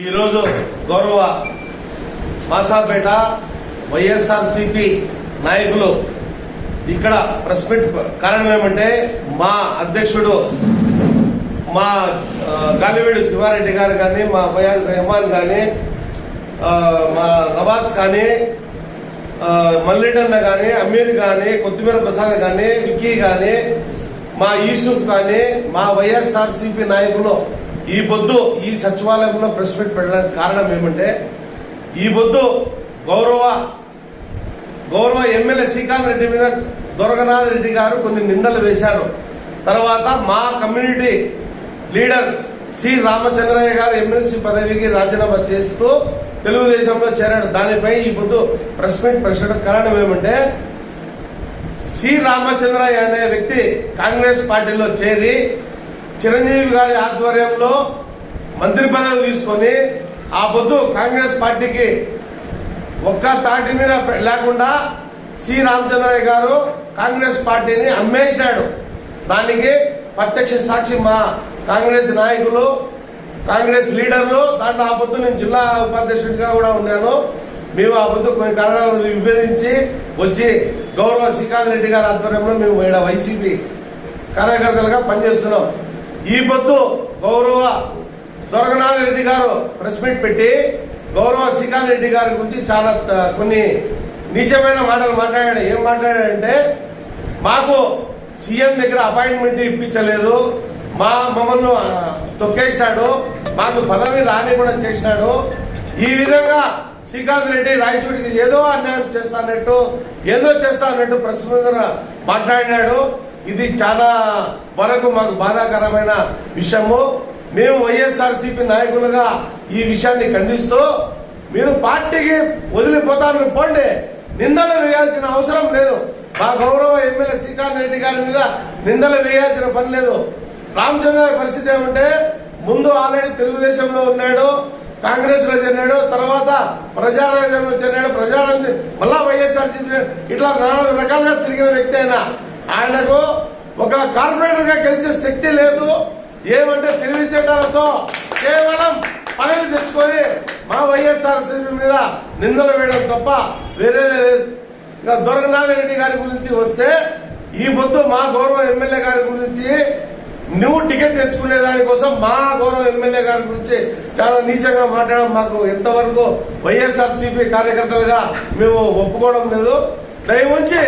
ఈరోజు గౌరవ మాసాపేట వైఎస్ఆర్సిపి నాయకులు ఇక్కడ ప్రెస్ మీట్ కారణం ఏమంటే మా అధ్యక్షుడు మా గాలివీడు శివారెడ్డి గారు కానీ మా బయాజ్ రెహమాన్ కానీ మా నవాజ్ కానీ ఆ, మల్లిడన్న కానీ అమీర్ కానీ కొత్తిమీర ప్రసాద్ కానీ విక్కీ కానీ మా యూసుఫ్ కానీ మా వైఎస్ఆర్సీపీ నాయకులు ఈ పొద్దు ఈ సచివాలయంలో ప్రెస్ మీట్ పెట్టడానికి కారణం ఏమంటే ఈ పొద్దు గౌరవ గౌరవ ఎమ్మెల్యే శ్రీకాంత్ రెడ్డి మీద దొరగనాథ్ రెడ్డి గారు కొన్ని నిందలు వేశారు. తర్వాత మా కమ్యూనిటీ లీడర్ సి రామచంద్రయ్య గారు ఎమ్మెల్సీ పదవికి రాజీనామా చేస్తూ తెలుగుదేశంలో చేరాడు. దానిపై ఈ పొద్దు ప్రెస్ మీట్ ప్రశ్న కారణం ఏమంటే సి రామచంద్రయ్య అనే వ్యక్తి కాంగ్రెస్ పార్టీలో చేరి చిరంజీవి గారి ఆధ్వర్యంలో మంత్రి పదవి తీసుకొని ఆ పొద్దు కాంగ్రెస్ పార్టీకి ఒక్క తాటి మీద లేకుండా సి. రామచంద్రయ్య గారు కాంగ్రెస్ పార్టీని అమ్మేశాడు. దానికి ప్రత్యక్ష సాక్షి మా కాంగ్రెస్ నాయకులు కాంగ్రెస్ లీడర్లు. దాంట్లో ఆ పొద్దు నేను జిల్లా ఉపాధ్యక్షుడిగా కూడా ఉన్నాను. మేము ఆ పొద్దు కొన్ని కారణాలు విభేదించి వచ్చి గౌరవ శ్రీకాంత్ రెడ్డి గారి ఆధ్వర్యంలో మేము ఇక్కడ వైసీపీ కార్యకర్తలుగా పనిచేస్తున్నాం. ఈ పొద్దు గౌరవ దొరగనాథ రెడ్డి గారు ప్రెస్ మీట్ పెట్టి గౌరవ శ్రీకాంత్ రెడ్డి గారి గురించి చాలా కొన్ని నీచమైన మాటలు మాట్లాడాడు. ఏం మాట్లాడాడంటే మాకు సీఎం దగ్గర అపాయింట్మెంట్ ఇప్పించలేదు. మా మమ్మల్ని తొక్కేశాడు. మాకు పదవి రాని కూడా చేసినాడు ఈ విధంగా శ్రీకాంత్ రెడ్డి రాయచూడికి ఏదో అన్యాయం చేస్తానట్టు ఏదో చేస్తానట్టు ప్రశ్న మాట్లాడినాడు. ఇది చాలా వరకు మాకు బాధాకరమైన విషయము. మేము వైఎస్ఆర్సీపీ నాయకులుగా ఈ విషయాన్ని ఖండిస్తూ మీరు పార్టీకి వదిలిపోతాను పోండి. నిందలు వేయాల్సిన అవసరం లేదు. మా గౌరవ ఎమ్మెల్యే శ్రీకాంత్ రెడ్డి గారి మీద నిందలు వేయాల్సిన పని లేదు. రామచంద్ర గారి పరిస్థితి ఏమంటే ముందు ఆల్రెడీ తెలుగుదేశంలో ఉన్నాడు కాంగ్రెస్లో చేరినాడు తర్వాత ప్రజారాజ్యంలో చేరినాడు ప్రజారాజ్యం మళ్ళా వైఎస్ఆర్ ఇట్లా నాలుగు రకాలుగా తిరిగిన వ్యక్తి అయినా. ఆయనకు ఒక కార్పొరేటర్గా గెలిచే శక్తి లేదు. ఏమంటే తెలివితేటలతో కేవలం పదవి తెచ్చుకొని మా వైఎస్ఆర్ మీద నిందలు వేయడం తప్ప వేరే లేదు. ఇంకా గారి గురించి వస్తే ఈ పొద్దు మా గౌరవ ఎమ్మెల్యే గారి గురించి నువ్వు టికెట్ తెచ్చుకునే దానికోసం మా గౌరవ ఎమ్మెల్యే గారి గురించి చాలా నీచంగా మాట్లాడడం మాకు ఎంతవరకు వైఎస్ఆర్ సిపి కార్యకర్తలుగా మేము ఒప్పుకోవడం లేదు. దయ ఉంచి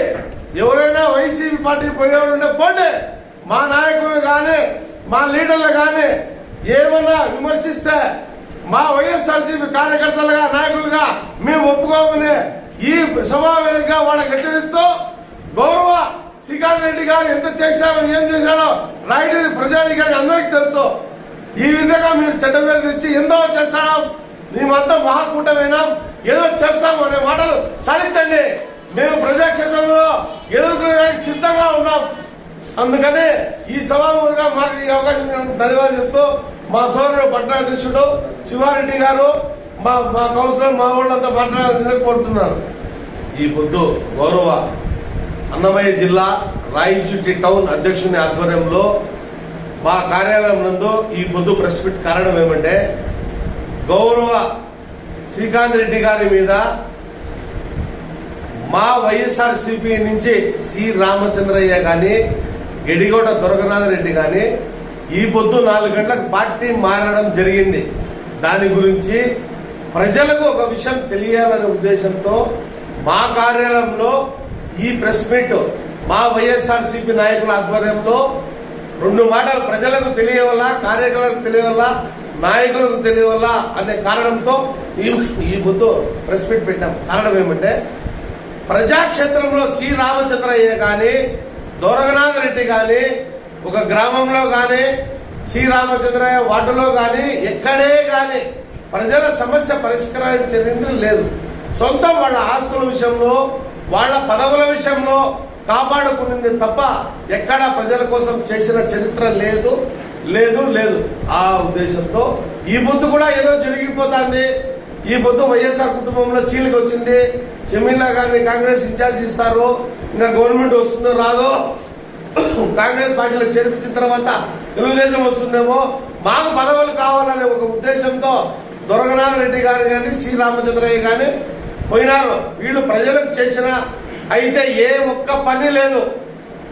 ఎవరైనా వైసీపీ పార్టీ పోయేవాళ్ళు పోండి. మా నాయకులు కానీ మా లీడర్లు కానీ ఏమన్నా విమర్శిస్తే మా వైఎస్ఆర్సీపీ కార్యకర్తలుగా నాయకులుగా మేము ఒప్పుకోమని ఈ సమావేశంగా వాళ్ళకి హెచ్చరిస్తూ గౌరవ శ్రీకాంత్ రెడ్డి గారు ఎంత చేశారో ఏం చేశారో ప్రజాని కానీ అందరికీ తెలుసు. ఈ విధంగా మీరు చెడ్డ పేరు తెచ్చి ఎంతో చేస్తాం. మేమంతా మహాకూటమైనాం. ఏదో చేస్తాం అనే మాటలు సాధించండి. మేము ప్రజాక్షేత్రంలో ఎదుర్కొనడానికి సిద్ధంగా ఉన్నాం. అందుకనే ఈ సభాముగా మాకు ఈ అవకాశం ధన్యవాదాలు చెప్తూ మా సోదరుడు పట్టణాధ్యక్షుడు శివారెడ్డి గారు మా మా కౌన్సిలర్ మా ఊళ్ళంతా మాట్లాడాలని కోరుతున్నారు. ఈ పొద్దు గౌరవ అన్నమయ్య జిల్లా రాయచుట్టి టౌన్ అధ్యక్షుని ఆధ్వర్యంలో మా కార్యాలయం నందు ఈ పొద్దు ప్రెస్ మీట్ కారణం ఏమంటే గౌరవ శ్రీకాంత్ రెడ్డి గారి మీద మా వైఎస్ఆర్సీపీ నుంచి సి రామచంద్రయ్య గాని గడిగోట దొరకనాథ రెడ్డి గాని ఈ పొద్దు నాలుగు గంటలకు పార్టీ మారడం జరిగింది. దాని గురించి ప్రజలకు ఒక విషయం తెలియాలనే ఉద్దేశంతో మా కార్యాలయంలో ఈ ప్రెస్ మీట్ మా వైఎస్ఆర్సీపీ నాయకుల ఆధ్వర్యంలో రెండు మాటలు ప్రజలకు తెలియవల్ల కార్యకర్తలకు తెలియవల్ల నాయకులకు తెలియవల్ల అనే కారణంతో ఈ ఈ బుద్ధు ప్రెస్ మీట్ పెట్టాం. కారణం ఏమంటే ప్రజాక్షేత్రంలో సి రామచంద్రయ్య కానీ దొరగనాథ్ రెడ్డి కానీ ఒక గ్రామంలో కానీ సి రామచంద్రయ్య వార్డులో కానీ ఎక్కడే కానీ ప్రజల సమస్య పరిష్కరించేది లేదు. సొంతం వాళ్ళ ఆస్తుల విషయంలో వాళ్ళ పదవుల విషయంలో కాపాడుకున్నది తప్ప ఎక్కడా ప్రజల కోసం చేసిన చరిత్ర లేదు లేదు లేదు. ఆ ఉద్దేశంతో ఈ ముందు కూడా ఏదో జరిగిపోతుంది. ఈ పొద్దు వైఎస్ఆర్ కుటుంబంలో చీలికి వచ్చింది. షమీలా గారిని కాంగ్రెస్ ఇన్ఛార్జ్ ఇస్తారు. ఇంకా గవర్నమెంట్ వస్తుందో రాదో కాంగ్రెస్ పార్టీలో చేర్పించిన తర్వాత తెలుగుదేశం వస్తుందేమో. మాకు పదవులు కావాలనే ఒక ఉద్దేశంతో దొరగనాథ్ రెడ్డి గారు కానీ సి. రామచంద్రయ్య కానీ పోయినారు. వీళ్ళు ప్రజలకు చేసిన అయితే ఏ ఒక్క పని లేదు.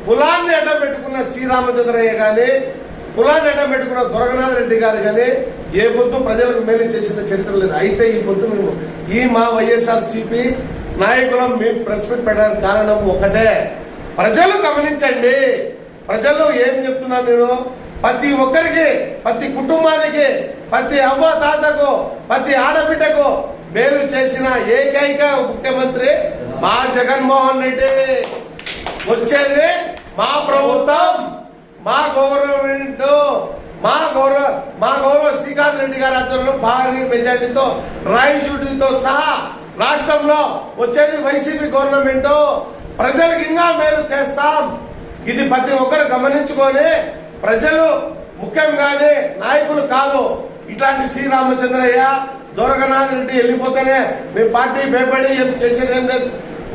కులాన్ని అడ్డం పెట్టుకున్న శ్రీరామచంద్రయ్య కానీ కులాన్ని అడ్డం పెట్టుకున్న దొరగనాథ్ రెడ్డి గారు కానీ ఏ పొద్దు ప్రజలకు మేలు చేసిన చరిత్ర లేదు. అయితే ఈ పొద్దు మేము ఈ మా వైఎస్ఆర్ సిపి నాయకులం మేము ప్రెస్ మీట్ పెట్టడానికి కారణం ఒకటే. ప్రజలు గమనించండి. ప్రజలు ఏం చెప్తున్నాను నేను? ప్రతి ఒక్కరికి ప్రతి కుటుంబానికి ప్రతి అవ్వ తాతకు ప్రతి ఆడబిడ్డకు మేలు చేసిన ఏకైక ముఖ్యమంత్రి మా జగన్మోహన్ రెడ్డి. వచ్చేది మా ప్రభుత్వం మా గవర్నమెంట్. మా గౌరవ మా గౌరవ శ్రీకాంత్ రెడ్డి గారి ఆధ్వర్యంలో భారీ మెజార్టీతో రాయచూటితో సహా రాష్ట్రంలో వచ్చేది వైసీపీ గవర్నమెంట్. ప్రజలకు ఇంకా మేలు చేస్తాం. ఇది ప్రతి ఒక్కరు గమనించుకొని ప్రజలు ముఖ్యంగానే నాయకులు కాదు. ఇట్లాంటి శ్రీరామచంద్రయ్య దొరకనాథ్ రెడ్డి వెళ్ళిపోతేనే మేము పార్టీ భయపడి ఏం చేసేది ఏం లేదు.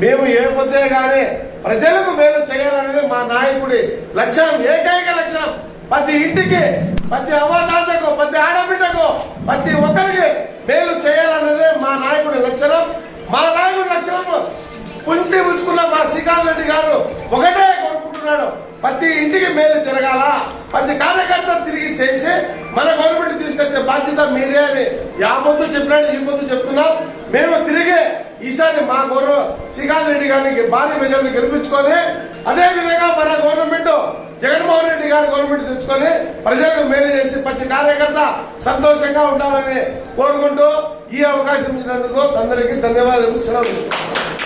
మేము ఏ పొద్దే గానీ ప్రజలకు మేలు చేయాలనేది మా నాయకుడి లక్ష్యం ఏకైక లక్ష్యం. ప్రతి ఇంటికి ప్రతి అవ్వదాతకు ప్రతి ఆడబిడ్డకు ప్రతి ఒక్కరికి మేలు చేయాలన్నదే మా నాయకుడి లక్షణం మా నాయకుడి లక్షణం కుంటి ఉంచుకున్న మా శ్రీకాంత్ రెడ్డి గారు ఒకటే కోరుకుంటున్నాడు. ప్రతి ఇంటికి మేలు జరగాల. ప్రతి కార్యకర్త తిరిగి చేసి మన గవర్నమెంట్ తీసుకొచ్చే బాధ్యత మీదే అని యా ముందు చెప్పినాడు ఈ ముందు చెప్తున్నాం. మేము తిరిగి ఈసారి మా గౌరవ శ్రీకాంత్ రెడ్డి గారికి భారీ మెజార్టీ గెలిపించుకొని అదే విధంగా గవర్నమెంట్ జగన్మోహన్ రెడ్డి గారి గవర్నమెంట్ తెచ్చుకొని ప్రజలకు మేలు చేసి ప్రతి కార్యకర్త సంతోషంగా ఉండాలని కోరుకుంటూ ఈ అవకాశం ఇచ్చినందుకు అందరికీ ధన్యవాదాలు సెలవు తీసుకుంటున్నాను.